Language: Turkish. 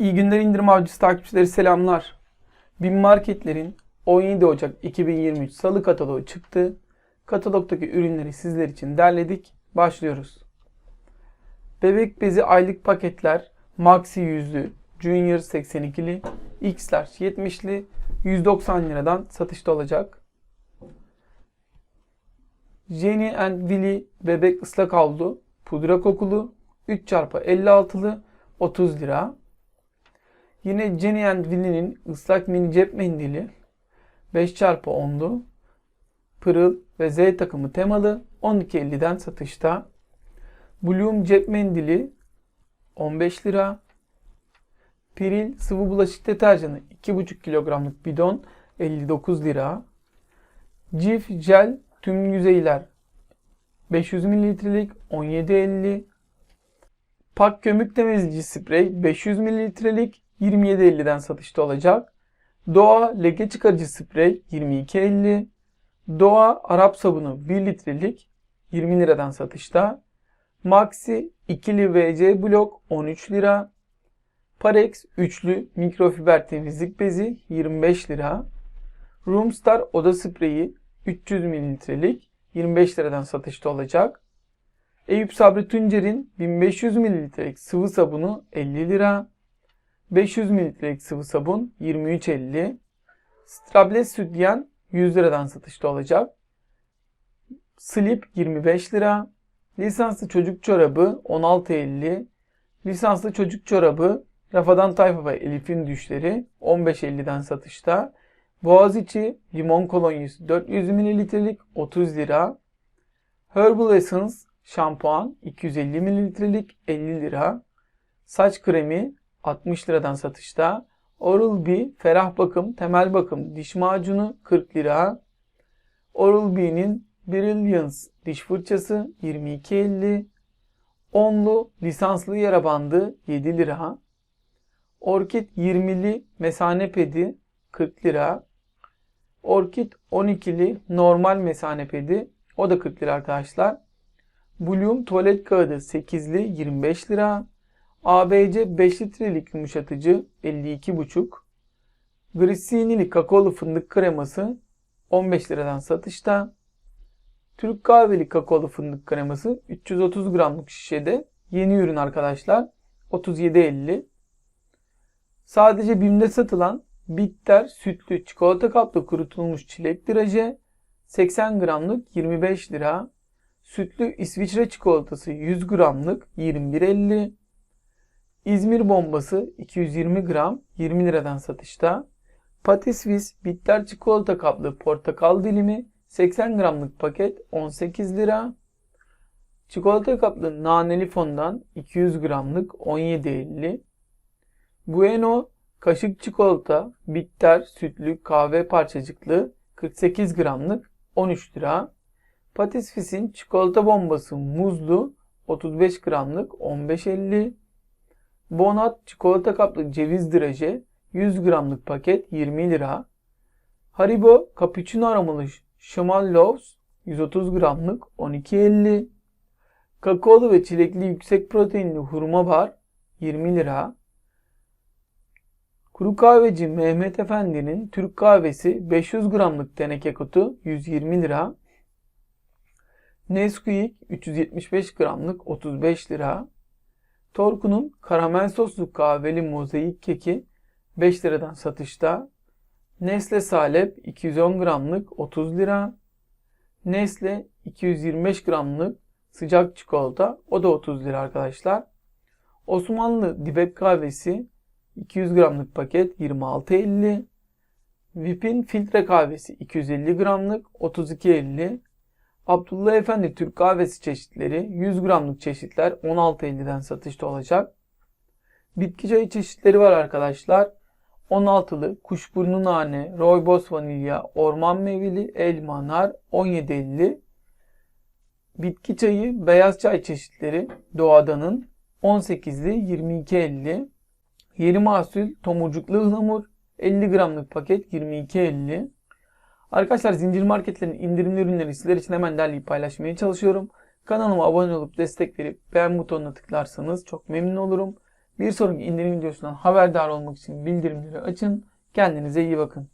İyi günler indirim avcısı takipçileri selamlar. Bin Marketler'in 17 Ocak 2023 Salı kataloğu çıktı. Katalogdaki ürünleri sizler için derledik. Başlıyoruz. Bebek bezi aylık paketler Maxi yüzlü, Junior 82'li, X Large 70'li 190 liradan satışta olacak. Jenny and Willy bebek ıslak havlu, pudra kokulu, 3x56'lı 30 lira. Yine Jenny Willy'nin ıslak mini cep mendili 5x10'lu, pırıl ve Z takımı temalı 12.50'den satışta. Bloom cep mendili 15 lira. Piril sıvı bulaşık deterjanı 2,5 kilogramlık bidon 59 lira. Cif jel tüm yüzeyler 500 mililitrelik 17.50. Pak kömük temizleyici sprey 500 mililitrelik 27.50'den satışta olacak. Doğa leke çıkarıcı sprey 22.50. Doğa Arap sabunu 1 litrelik 20 liradan satışta. Maxi ikili VC blok 13 lira. Parex üçlü mikrofiber temizlik bezi 25 lira. Roomstar oda spreyi 300 mililitrelik 25 liradan satışta olacak. Eyüp Sabri Tuncer'in 1500 mililitrelik sıvı sabunu 50 lira. 500 mililitrelik sıvı sabun 23.50. Strables sütyen 100 liradan satışta olacak. Slip 25 lira. Lisanslı çocuk çorabı 16.50. Lisanslı çocuk çorabı Rafadan Tayfa ve Elif'in düşleri 15.50'den satışta. Boğaziçi limon kolonyası 400 mililitrelik 30 lira. Herbal Essence şampuan 250 mililitrelik 50 lira. Saç kremi 60 liradan satışta. Oral-B ferah bakım, temel bakım diş macunu 40 lira. Oral-B'nin Brilliance diş fırçası 22.50. Onlu lisanslı yara bandı 7 lira. Orkid 20'li mesane pedi 40 lira. Orkid 12'li normal mesane pedi o da 40 lira arkadaşlar. Bloom tuvalet kağıdı 8'li 25 lira. ABC 5 litrelik yumuşatıcı 52,5. Grissini'li kakaolu fındık kreması 15 liradan satışta. Türk kahveli kakaolu fındık kreması 330 gramlık şişede yeni ürün arkadaşlar 37.50. Sadece BİM'de satılan bitter sütlü çikolata kaplı kurutulmuş çilek draje 80 gramlık 25 lira. Sütlü İsviçre çikolatası 100 gramlık 21.50. İzmir bombası 220 gram 20 liradan satışta. Patisvis bitter çikolata kaplı portakal dilimi 80 gramlık paket 18 lira. Çikolata kaplı naneli fondan 200 gramlık 17.50. Bueno kaşık çikolata bitter sütlü kahve parçacıklı 48 gramlık 13 lira. Patisfis'in çikolata bombası muzlu 35 gramlık 15.50. Bonat çikolata kaplı ceviz draje 100 gramlık paket 20 lira. Haribo cappuccino aromalı Schmal Loaves 130 gramlık 12.50. Kakaolu ve çilekli yüksek proteinli hurma bar 20 lira. Kuru kahveci Mehmet Efendi'nin Türk kahvesi 500 gramlık teneke kutu 120 lira. Nesquik 375 gramlık 35 lira. Torku'nun karamel soslu kahveli mozaik keki 5 liradan satışta. Nesle Salep 210 gramlık 30 lira. Nesle 225 gramlık sıcak çikolata o da 30 lira arkadaşlar. Osmanlı dibek kahvesi 200 gramlık paket 26.50. Vip'in filtre kahvesi 250 gramlık 32.50. Abdullah Efendi Türk kahvesi çeşitleri 100 gramlık çeşitler 16.50'den satışta olacak. Bitki çayı çeşitleri var arkadaşlar. 16'lı kuşburnu nane, rooibos vanilya, orman meyveli, elma, nar 17.50. Bitki çayı beyaz çay çeşitleri doğadanın 18'li 22.50. Yeni mahsul tomurcuklu ıhlamur 50 gramlık paket 22.50. Arkadaşlar zincir marketlerin indirimli ürünleri sizler için hemen derleyip paylaşmaya çalışıyorum. Kanalıma abone olup destek verip beğen butonuna tıklarsanız çok memnun olurum. Bir sonraki indirim videosundan haberdar olmak için bildirimleri açın. Kendinize iyi bakın.